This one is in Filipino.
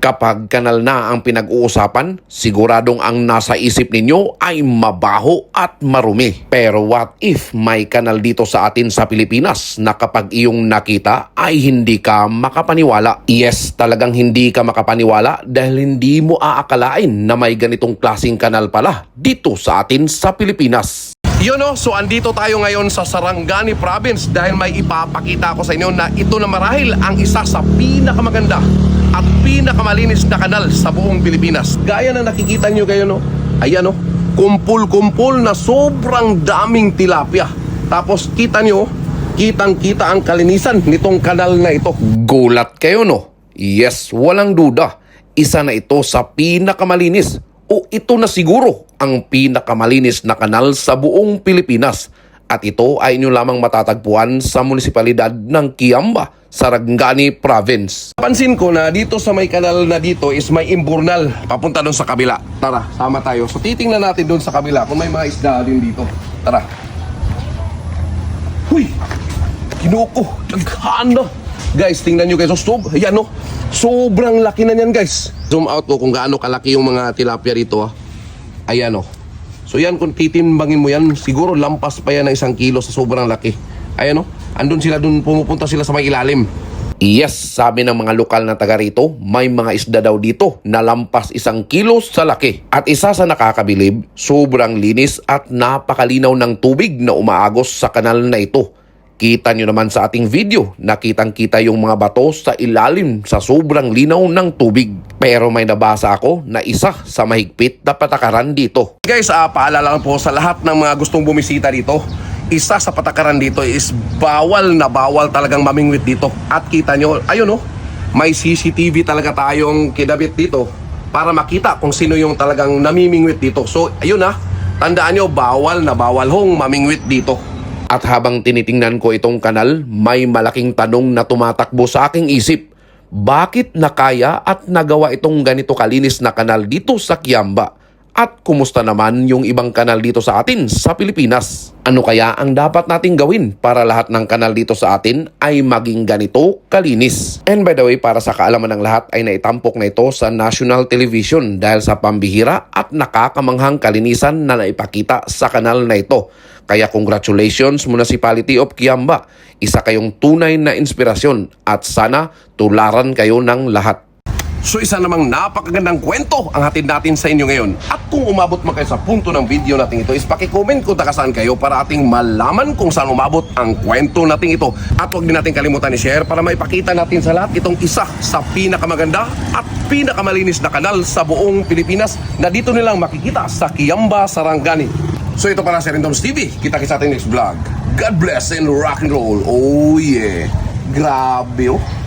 Kapag kanal na ang pinag-uusapan, siguradong ang nasa isip ninyo ay mabaho at marumi. Pero what if may kanal dito sa atin sa Pilipinas na kapag iyong nakita ay hindi ka makapaniwala? Yes, talagang hindi ka makapaniwala dahil hindi mo aakalain na may ganitong klasing kanal pala dito sa atin sa Pilipinas. Yun o, so andito tayo ngayon sa Sarangani Province dahil may ipapakita ko sa inyo na ito na marahil ang isa sa pinakamaganda at pinakamalinis na kanal sa buong Pilipinas. Gaya na nakikita nyo kayo no, ayan o, kumpul-kumpul na sobrang daming tilapia. Tapos kita nyo, kitang-kita ang kalinisan nitong kanal na ito. Gulat kayo no? Yes, walang duda. Isa na ito sa pinakamalinis o ito na siguro ang pinakamalinis na kanal sa buong Pilipinas. At ito ay inyo lamang matatagpuan sa munisipalidad ng Kiamba, Sarangani Province. Pansin ko na dito sa may kanal na dito is may imburnal papunta doon sa kabila. Tara, sama tayo. So titingnan natin doon sa kabila kung may mga isda din dito. Tara. Huy! Kinuko! Naghaan na! Guys, tingnan nyo guys. So, sob, ayan no. Sobrang laki na niyan guys. Zoom out ko kung gaano kalaki yung mga tilapia rito ah. Ayan oh. So yan kung titimbangin mo yan, siguro lampas pa yan ng isang kilo sa sobrang laki. Ayan oh. Andun sila dun, pumupunta sila sa may ilalim. Yes, sabi ng mga lokal na taga rito, may mga isda daw dito na lampas isang kilo sa laki. At isa sa nakakabilib, sobrang linis at napakalinaw ng tubig na umaagos sa kanal na ito. Kita nyo naman sa ating video, nakitang kita yung mga bato sa ilalim sa sobrang linaw ng tubig. Pero may nabasa ako na isa sa mahigpit na patakaran dito. Guys, uh, paalala lang po sa lahat ng mga gustong bumisita dito, isa sa patakaran dito is bawal na bawal talagang mamingwit dito. At kita nyo, ayun oh, may CCTV talaga tayong kinabit dito para makita kung sino yung talagang namimingwit dito. So, ayun ah, tandaan nyo, bawal na bawal hong mamingwit dito. At habang tinitingnan ko itong kanal, may malaking tanong na tumatakbo sa aking isip. Bakit nakaya at nagawa itong ganito kalinis na kanal dito sa Kiamba? At kumusta naman yung ibang kanal dito sa atin sa Pilipinas? Ano kaya ang dapat nating gawin para lahat ng kanal dito sa atin ay maging ganito kalinis? And by the way, para sa kaalaman ng lahat ay naitampok na ito sa national television dahil sa pambihira at nakakamanghang kalinisan na naipakita sa kanal na ito. Kaya congratulations Municipality of Kiamba. Isa kayong tunay na inspirasyon at sana tularan kayo ng lahat. So isa namang napakagandang kwento ang hatid natin sa inyo ngayon. At kung umabot man kayo sa punto ng video natin ito, is pakicomment kung takasaan kayo para ating malaman kung saan umabot ang kwento natin ito. At huwag din natin kalimutan i-share para maipakita natin sa lahat itong isa sa pinakamaganda at pinakamalinis na kanal sa buong Pilipinas na dito nilang makikita sa Kiamba, Sarangani. So ito pala si Rendoms TV. Kita-kita sa ating next vlog. God bless and rock and roll. Oh yeah. Grabe oh.